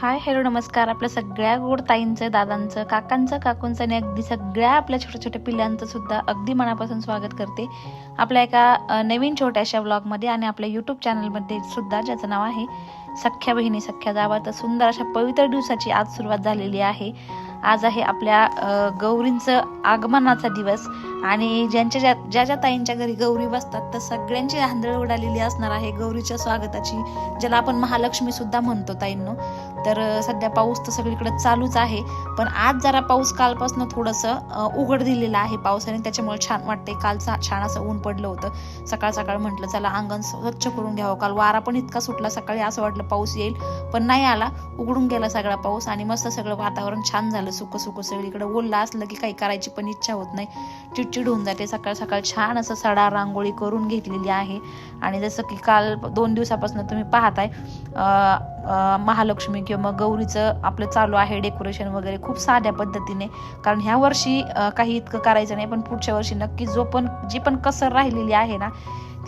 Hi hello नमस्कार. आपल्या सगळ्या गोड ताईंचं दादांचं काकांचं काकूंचं आणि अगदी सगळ्या आपल्या छोट्या छोट्या पिल्लांचं सुद्धा अगदी मनापासून स्वागत करते. आपल्या एका नवीन छोट्याशा ब्लॉगमध्ये आणि आपल्या यूट्यूब चॅनलमध्ये सुद्धा ज्याचं नाव आहे सख्या बहिणी सख्या जावा तर सुंदर अशा पवित्र दिवसाची आज सुरुवात झालेली आहे. आज आहे आपल्या गौरींचं आगमनाचा दिवस. आणि ज्यांच्या ज्या ज्या ज्या ताईंच्या घरी गौरी बसतात तर सगळ्यांची आंधळ उडालेली असणार आहे गौरीच्या स्वागताची ज्याला आपण महालक्ष्मी सुद्धा म्हणतो ताईंनो. तर सध्या पाऊस तर सगळीकडे चालूच आहे पण आज जरा पाऊस कालपासून थोडंसं उघड दिलेलं आहे पावसाने. त्याच्यामुळे छान वाटते काल छान असं ऊन पडलं होतं. सकाळ सकाळ म्हटलं चला अंगण स्वच्छ करून घ्यावं. काल वारा पण इतका सुटला सकाळी असं वाटलं पाऊस येईल पण नाही आला. उघडून गेला सगळा पाऊस आणि मस्त सगळं वातावरण छान झालं. सुख सुख सगळीकडे ओललं असलं की काही करायची पण इच्छा होत नाही. चिडचिड होऊन जाते. सकाळ सकाळ छान असं सडा रांगोळी करून घेतलेली आहे. आणि जसं की काल दोन दिवसापासून तुम्ही पाहताय महालक्ष्मी किंवा मग गौरीचं आपलं चालू आहे डेकोरेशन वगैरे खूप साध्या पद्धतीने. कारण ह्या वर्षी काही इतकं करायचं नाही पण पुढच्या वर्षी नक्की जो पण जी पण कसर राहिलेली आहे ना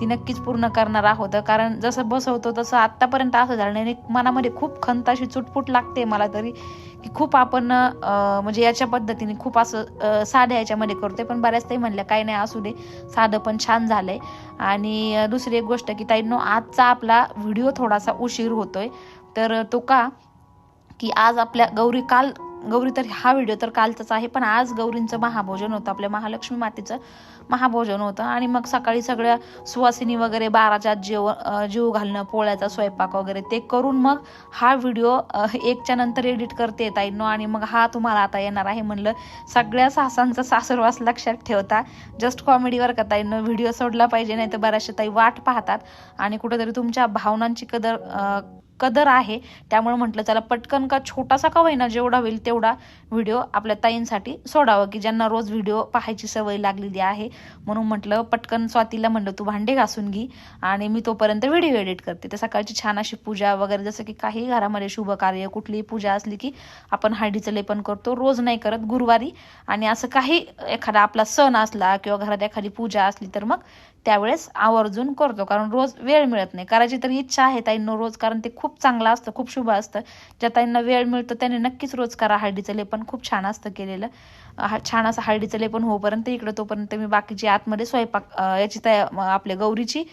ती नक्कीच पूर्ण करणार आहोत. कारण जसं बसवतो तसं आत्तापर्यंत असं झालं नाही. आणि मनामध्ये खूप खंत अशी चुटपुट लागते मला तरी की खूप आपण म्हणजे याच्या पद्धतीने खूप असं साध्या याच्यामध्ये करतोय. पण बऱ्याच ताई म्हणल्या काही नाही असू दे. साधं पण छान झालंय. आणि दुसरी एक गोष्ट की ताईंनो आजचा आपला व्हिडिओ थोडासा उशीर होतोय. तर तो का? की आज आपल्या गौरी काल गौरी तर हा व्हिडिओ तर कालचाच आहे पण आज गौरींचं महाभोजन होतं आपल्या महालक्ष्मी मातेचं महाभोजन होतं. आणि मग सकाळी सगळ्या सुवासिनी वगैरे बाराच्या जेव जीव घालणं पोळ्याचा स्वयंपाक वगैरे ते करून मग हा व्हिडिओ एकच्या नंतर एडिट करते ताईंनो. आणि मग हा तुम्हाला आता येणार आहे म्हणलं सगळ्या सासांचा सासरवास लक्षात ठेवता. जस्ट कॉमेडीवर का ताईंनो? व्हिडिओ सोडला पाहिजे नाही तर बऱ्याचशा ताई वाट पाहतात. आणि कुठेतरी तुमच्या भावनांची कदर कदर आहे. त्यामुळे म्हटलं चला पटकन का छोटासा का होईना जेवढा होईल तेवढा व्हिडिओ आपल्या ताईंसाठी सोडावं की ज्यांना रोज व्हिडिओ पाहायची सवय लागलेली आहे. म्हणून म्हटलं पटकन स्वातीला म्हणलं तू भांडे घासून घे आणि मी तोपर्यंत व्हिडिओ एडिट करते. तर सकाळची छान अशी पूजा वगैरे जसं की काही घरामध्ये शुभ कार्य कुठलीही पूजा असली की आपण हळदीचं लेपन करतो रोज नाही करत गुरुवारी. आणि असं काही एखादा आपला सण असला किंवा घरात एखादी पूजा असली तर मग त्यावेळेस आवर्जून करतो कारण रोज वेळ मिळत नाही. करायची तर इच्छा आहे ताईंना रोज कारण ते खूप चांगलं असतं खूप शुभ असतं. ज्या ताईंना वेळ मिळतो त्याने नक्कीच रोज करा. हळदीचं लेपन खूप छान असतं केलेलं. हा- छान असं हळदीचं लेपन होईपर्यंत इकडं तोपर्यंत मी बाकीची आतमध्ये स्वयंपाक याची तया आपल्या गौरीची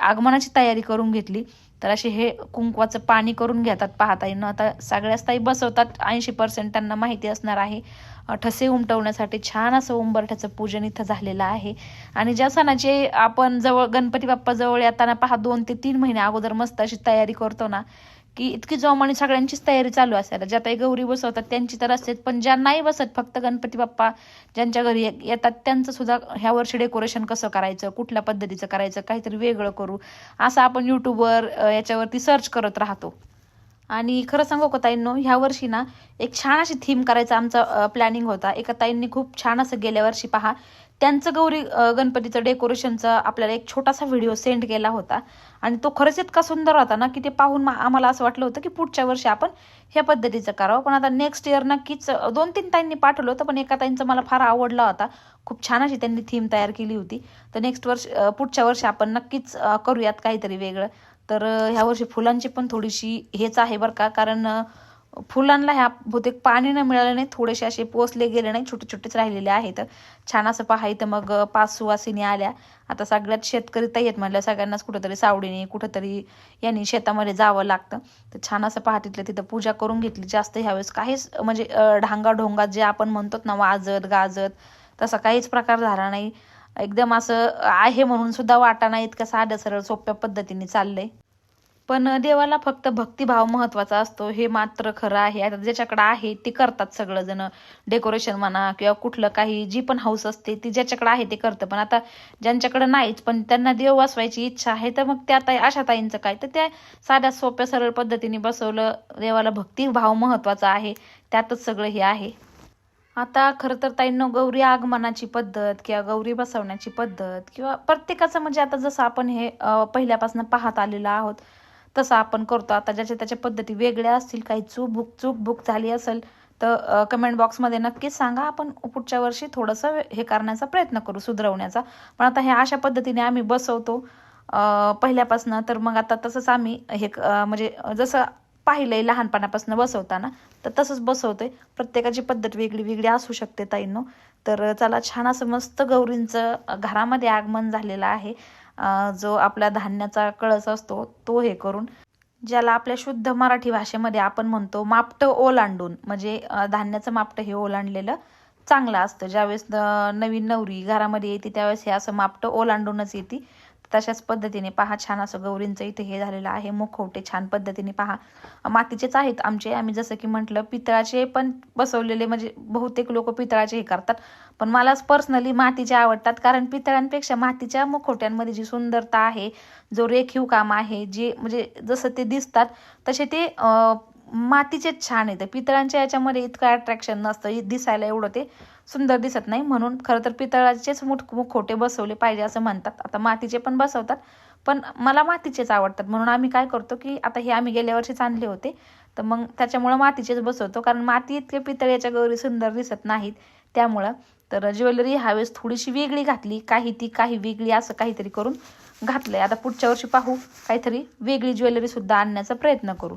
आगमनाची तयारी करून घेतली. तर असे हे कुंकवाचं पाणी करून घेतात पाहता येईन आता सगळ्याच ताई बसवतात ऐंशी पर्सेंट त्यांना माहिती असणार आहे. ठसे उमटवण्यासाठी छान असं उंबरठ्याचं पूजन इथं झालेलं आहे. आणि ज्या सणाचे आपण जवळ गणपती बाप्पा जवळ येताना पहा दोन ते तीन महिने अगोदर मस्त अशी तयारी करतो ना की इतकी जोमाने सगळ्यांचीच तयारी चालू असायला. ज्या ताई गौरी बसवतात त्यांची तर असतेच. पण ज्या नाही बसत फक्त गणपती बाप्पा ज्यांच्या घरी येतात त्यांचं सुद्धा ह्या वर्षी डेकोरेशन कसं करायचं कुठल्या पद्धतीचं करायचं काहीतरी वेगळं करू. असं आपण युट्यूबवर याच्यावरती सर्च करत राहतो. आणि खरं सांगू का ताईंनो ह्या वर्षी ना एक छान अशी थीम करायचा आमचा प्लॅनिंग होता. एका ताईंनी खूप छान असं गेल्या वर्षी पहा त्यांचं गौरी गणपतीचं डेकोरेशनचा आपल्याला एक छोटासा व्हिडिओ सेंड केला होता. आणि तो खरंच इतका सुंदर होता ना की ते पाहून आम्हाला असं वाटलं होतं की पुढच्या वर्षी आपण ह्या पद्धतीचं करावं. पण आता नेक्स्ट इयर नक्कीच दोन तीन ताईंनी पाठवलं होतं पण एका ताईंचं मला फार आवडला होता. खूप छान अशी त्यांनी थीम तयार केली होती. तर नेक्स्ट वर्ष पुढच्या वर्षी आपण नक्कीच करूयात काहीतरी वेगळं. तर ह्या वर्षी फुलांची पण थोडीशी हेच आहे बरं का कारण फुलांना ह्या बहुतेक पाणी न मिळालं नाही थोडेसे असे पोचले गेले नाही छोटे छोटेच राहिलेले आहेत. छान असं पाहायचं मग पाच सुवासिनी आल्या. आता सगळ्यात शेतकरी ताई आहेत म्हणलं सगळ्यांनाच कुठंतरी सावडीने कुठंतरी यांनी शेतामध्ये जावं लागतं. तर छान असं पहा तिथलं तिथं पूजा करून घेतली. जास्त ह्यावेळेस काहीच म्हणजे ढांगा ढोंगा जे आपण म्हणतो ना वाजत गाजत तसा काहीच प्रकार झाला नाही. एकदम असं आहे म्हणून सुद्धा वाटा नाही इतकं साध्या सरळ सोप्या पद्धतीने चाललंय. पण देवाला फक्त भक्तिभाव महत्त्वाचा असतो. हे मात्र खरं आहे. आता ज्याच्याकडे आहे ते करतात सगळं जण डेकोरेशन म्हणा किंवा कुठलं काही जी पण हाऊस असते ती ज्याच्याकडे आहे ते करतं. पण आता ज्यांच्याकडे नाहीच पण त्यांना देव वाचवायची इच्छा आहे तर मग त्या ताई अशा ताईंचं काय? तर त्या साध्या सोप्या सरळ पद्धतीने बसवलं देवाला भक्तिभाव महत्त्वाचा आहे. त्यातच सगळं हे आहे. आता खरं तर ताईंनो गौरी आगमनाची पद्धत किंवा गौरी बसवण्याची पद्धत किंवा प्रत्येकाचं म्हणजे आता जसं आपण हे पहिल्यापासून पाहत आलेलो आहोत तसं आपण करतो. आता ज्याच्या त्याच्या पद्धती वेगळ्या असतील काही चूक भूक चूक भूक झाली असेल तर कमेंट बॉक्समध्ये नक्कीच सांगा. आपण पुढच्या वर्षी थोडंसं हे करण्याचा प्रयत्न करू सुधरवण्याचा. पण आता हे अशा पद्धतीने आम्ही बसवतो. पहिल्यापासून पहिल्यापासनं तर मग आता तसंच आम्ही हे म्हणजे जसं पाहिलंय लहानपणापासून बसवताना तर तसंच बसवतोय. प्रत्येकाची पद्धत वेगळी वेगळी असू शकते ताईंनो. तर चला छान असं मस्त गौरींचं घरामध्ये आगमन झालेलं आहे. जो आपला धान्याचा कळस असतो तो हे करून ज्याला आपल्या शुद्ध मराठी भाषेमध्ये आपण म्हणतो मापटं ओलांडून म्हणजे धान्याचं मापटं हे ओलांडलेलं चांगलं असतं. ज्यावेळेस नवीन नवरी घरामध्ये येते त्यावेळेस हे असं मापटं ओलांडूनच येते. तशाच पद्धतीने पहा छान असं गौरींचं इथे हे झालेलं आहे. मुखवटे छान पद्धतीने पहा. मातीचेच आहेत आमचे. आम्ही जसं की म्हटलं पितळाचे पण बसवलेले म्हणजे बहुतेक लोक पितळाचे हे करतात. पण मलाच पर्सनली मातीचे आवडतात कारण पितळांपेक्षा मातीच्या मुखवट्यांमध्ये जी सुंदरता आहे जो रेखीव काम आहे जे म्हणजे जसं ते दिसतात तसे ते मातीचेच छान येते. पितळांच्या याच्यामध्ये इतकं अट्रॅक्शन नसतं. दिसायला एवढं ते सुंदर दिसत नाही. म्हणून खरं तर पितळाचेच मुठ मुखवटे बसवले पाहिजे असं म्हणतात. आता मातीचे पण बसवतात. पण मला मातीचेच आवडतात. म्हणून आम्ही काय करतो की आता हे आम्ही गेल्या वर्षीच आणले होते. तर मग त्याच्यामुळं मातीचेच बसवतो. कारण माती इतके पितळ्याच्या गौरी सुंदर दिसत नाहीत. त्यामुळं तर ज्वेलरी ह्यावेळेस थोडीशी वेगळी घातली. काही ती काही वेगळी असं काहीतरी करून घातलंय. आता पुढच्या वर्षी पाहू. काहीतरी वेगळी ज्वेलरी सुद्धा आणण्याचा प्रयत्न करू.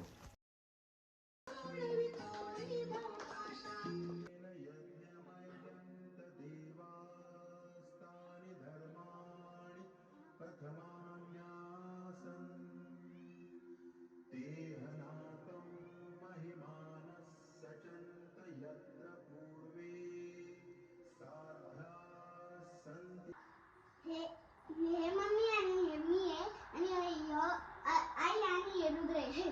हे हे मम्मी आणि हे मी आहे आणि ह्यो आ- आई आणि हे रुद्र आहे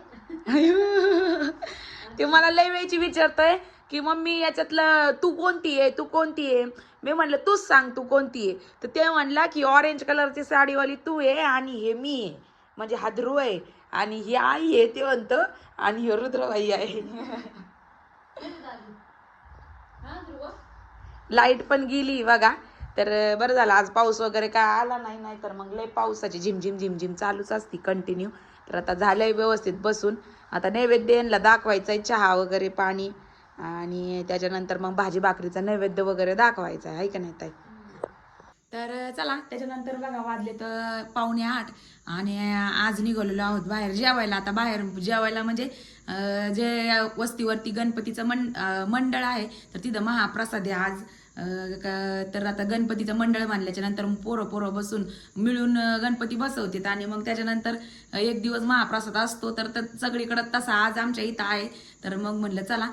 ते मला लय वेळची विचारतोय की मम्मी याच्यातलं तू कोणती आहे? तू कोणती आहे? मी म्हणलं तूच सांग तू कोणती आहे? तर ते म्हणला की ऑरेंज कलरची साडीवाली तू आहे आणि हे मी आहे. म्हणजे हा ध्रुव आहे आणि ही आई आहे ते म्हणतं आणि हे रुद्रबाई आहे. लाइट पण गेली बघा. तर बरं झालं. आज पाऊस वगैरे काय आला नाही नाही तर मग लय पावसाची झिमझिम झिमझिम चालूच असती कंटिन्यू तर आता झालंय व्यवस्थित बसून. आता नैवेद्य यांना दाखवायचा आहे चहा वगैरे पाणी आणि त्याच्यानंतर मग भाजी भाकरीचा नैवेद्य वगैरे दाखवायचा आहे का नाही ताई? तर चला त्याच्यानंतर बघा वाजले तर पावणे आठ आणि आज निघालेलो आहोत बाहेर जेवायला. आता बाहेर जेवायला म्हणजे जे वस्तीवरती गणपतीचं मं मंडळ आहे तर तिथं महाप्रसाद आहे आज. तर आता गणपतीचं मंडळ मानल्याच्या नंतर पोरं पोरं बसून मिळून गणपती बसवतात. आणि मग त्याच्यानंतर एक दिवस महाप्रसाद असतो तर सगळीकडं तसा आज आमच्या इथं आहे. तर मग म्हणलं चला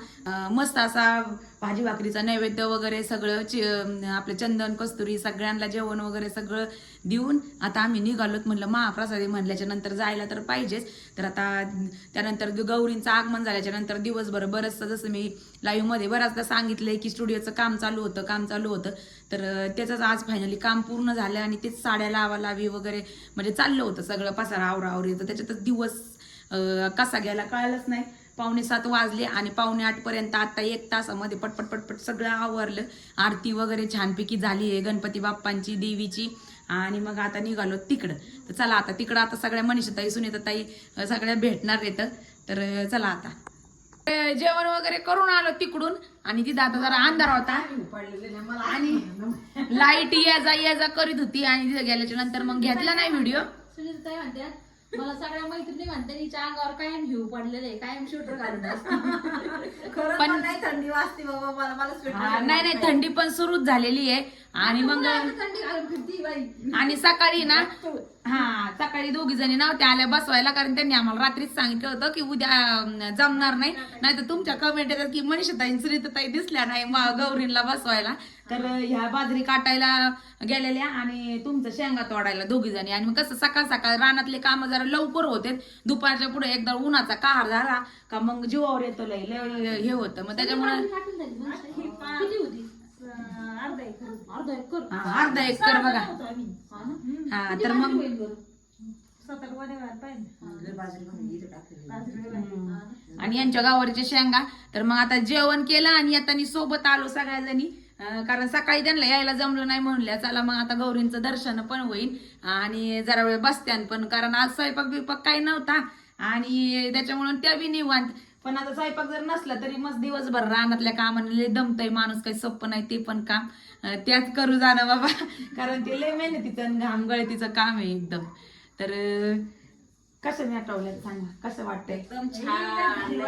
मस्त असा भाजी भाकरीचा नैवेद्य वगैरे सगळं च आपलं चंदन कस्तुरी सगळ्यांना जेवण वगैरे सगळं देऊन आता आम्ही निघालोत म्हणलं महाप्रसादी म्हणल्याच्या नंतर जायला तर पाहिजेच. तर आता त्यानंतर गौरींचं आगमन झाल्याच्यानंतर दिवसभर बरंचसं जसं मी लाईव्हमध्ये बऱ्याचदा सांगितलंय की स्टुडिओचं काम चालू होतं काम चालू होतं. तर त्याचंच आज फायनली काम पूर्ण झालं आणि तेच साड्या लावा लावी वगैरे म्हणजे चाललं होतं सगळं पसारा आवरा आवरी तर त्याच्यातच दिवस कसा गेला कळालंच नाही. पावणे सात वाजले आणि पावणे आठ पर्यंत आता एक तासामध्ये पटपट पटपट सगळं आवरलं. आरती वगैरे छानपैकी झाली आहे गणपती बाप्पांची देवीची. आणि मग आता निघालो तिकडं. तर चला आता तिकडं आता सगळ्या मनीषताई सुनीताताई सगळ्या भेटणार येतं तर चला आता. जेवण वगैरे करून आलो तिकडून. आणि तिथं आता जरा अंधार होता. आणि लाइट ये जा ये जा करीत होती. आणि तिथं गेल्याच्यानंतर मग घेतला नाही व्हिडिओ. मला सगळ्या मैत्रिणी म्हणते हिच्या अंगावर कायम हिव पडलेले आहे, कायम स्वेटर घालून असते. पण नाही थंडी वाजते बाबा मला मला स्वेटर हा, नाही नाही थंडी पण सुरूच झालेली आहे. आणि मग आता थंडी घालून फिरती बाई. आणि सकाळी ना हा सकाळी दोघी जणी नव्हत्या आल्या बसवायला कारण त्यांनी आम्हाला रात्रीच सांगितलं होतं की उद्या जमणार नाही नाही तर तुमच्या कमेंट येतात की मनीषाताई सुनीताई दिसल्या नाही म- गौरींला बसवायला तर ह्या बाजरी काटायला गेलेल्या आणि तुमचं शेंगा तोडायला दोघी जणी आणि मग कसं सकाळ सकाळ रानातले काम जरा लवकर होते दुपारच्या पुढे एकदा उन्हाचा कहर झाला का मग जीवावर येतो लय हे होतं मग त्याच्यामुळे अर्धा एकर. अर्धा एकर? हा, अर्धा एकर बघा. हा ना? हा तर मग होईल बरं. आणि यांच्या गावावरच्या शेंगा तर मग आता जेवण केलं आणि आता सोबत आलो सगळ्या जणी अं, कारण सकाळी त्यांना यायला जमलं नाही म्हणल्या चला मग आता गौरींचं दर्शन पण होईल आणि जरा वेळ बसत्यान पण कारण आज स्वयंपाक बिपाक काही नव्हता. आणि त्याच्यामुळे त्या बी निवांत. पण आता स्वयंपाक जर नसला तरी मस्त दिवसभर रानातल्या कामाने लय दमतय माणूस काही सोपं नाही ते पण काम. त्यात करू जाणं बाबा. कारण ते लय मेहनतीचं आणि घाम गळतीचं काम आहे एकदम. तर कसं नटवल्यात सांगा? कसं वाटतंय? एकदम छान.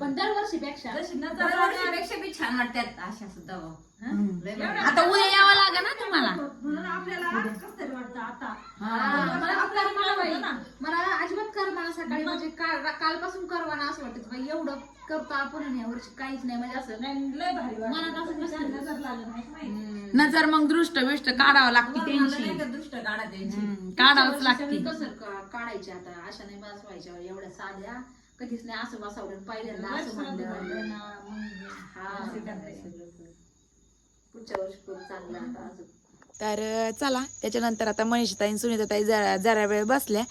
पण दरवर्षीपेक्षा दरवर्षीपेक्षा बी छान वाटतात अशा सुद्धा. आता उद्या यावं लागेल ना तुम्हाला. म्हणून आपल्याला कसं तरी वाटतं आता. हा, मला. मला अजिबात करमाना सकाळी म्हणजे काल कालपासून करमाना असं वाटत. बाई एवढं करतो आपण आणि यावर्षी काहीच नाही. म्हणजे असं नाही, लय भारी वाटतं. मनात असं बसतं. नजर लागत नाही माहिती. नजर मग दृष्ट बिष्ट काढावं लागते मला नाही त्यांची का दृष्ट काढा त्यांची. हम्म, काढावंच लागते. कसं का- काढायची आता? अशा नाही बसवायच्या. एवढ्या साध्या. कधीच नाही असं बसवलं. पहिल्यांदा असं म्हणलं. हा. पुढच्या वर्षी करू आता अजून. तर चला त्याच्यानंतर आता मनीषताई सुनीताताई जरा जरा वेळ बसल्या.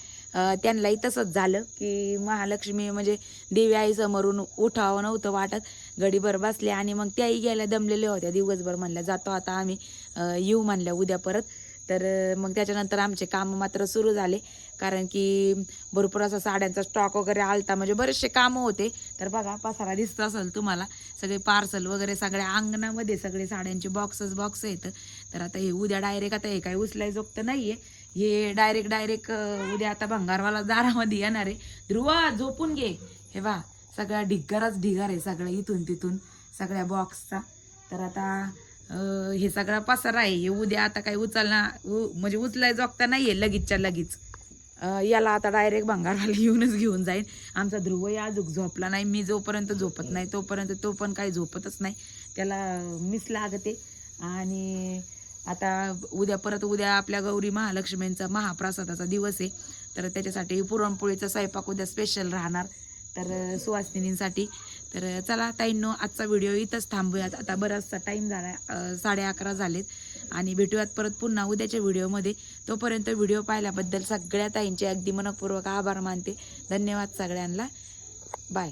त्यांनाही तसंच झालं की महालक्ष्मी म्हणजे देवी आई समोरून उठावं नव्हतं वाटत. गडीभर बसल्या आणि मग त्याही गेल्या दमलेल्या होत्या. दिवसभर म्हणल्या जातो आता आम्ही. येऊ म्हणल्या उद्या परत. तर मग त्याच्यानंतर आमचे काम मात्र सुरू झाले. कारण की भरपूर असा साड्यांचा स्टॉक वगैरे आलता. म्हणजे बरेचसे कामं होते. तर बघा पसारा दिसत असेल तुम्हाला. सगळे पार्सल वगैरे सगळ्या अंगणामध्ये सगळे साड्यांचे बॉक्सच बॉक्स आहेत. तर आता हे उद्या डायरेक्ट आता हे काही उचलाय झोपतं नाही आहे हे डायरेक्ट डायरेक्ट उद्या आता भंगारवाला दारामध्ये येणार आहे. ध्रुवा झोपून घे. हे वा सगळा ढिग्गारच ढिगार आहे सगळं इथून तिथून सगळ्या बॉक्सचा तर आता हे सगळा पसारा आहे. हे उद्या आता काही उचलणार उ- म्हणजे उचलाय जोगता आहे लगेचच्या लगेच. याला आता डायरेक्ट भंगारवाला येऊनच घेऊन जाईन. आमचा ध्रुवही अजून झोपला नाही. मी जोपर्यंत झोपत नाही तोपर्यंत तो पण काही झोपतच नाही. त्याला मिस लागते. आणि आता उद्या परत उद्या आपल्या गौरी महालक्ष्मींचा महाप्रसादाचा दिवस आहे. तर त्याच्यासाठी पुरणपोळीचा स्वयंपाक उद्या स्पेशल राहणार. तर सुवासिनींसाठी तर चला ताईंनो आजचा व्हिडिओ इथंच थांबूयात. आता बराचसा टाईम झाला साडे अकरा झालेत. आणि भेटूयात परत पुन्हा उद्याच्या व्हिडिओमध्ये तोपर्यंत व्हिडिओ पाहिल्याबद्दल सगळ्या ताईंचे अगदी मनपूर्वक आभार मानते. धन्यवाद सगळ्यांना. बाय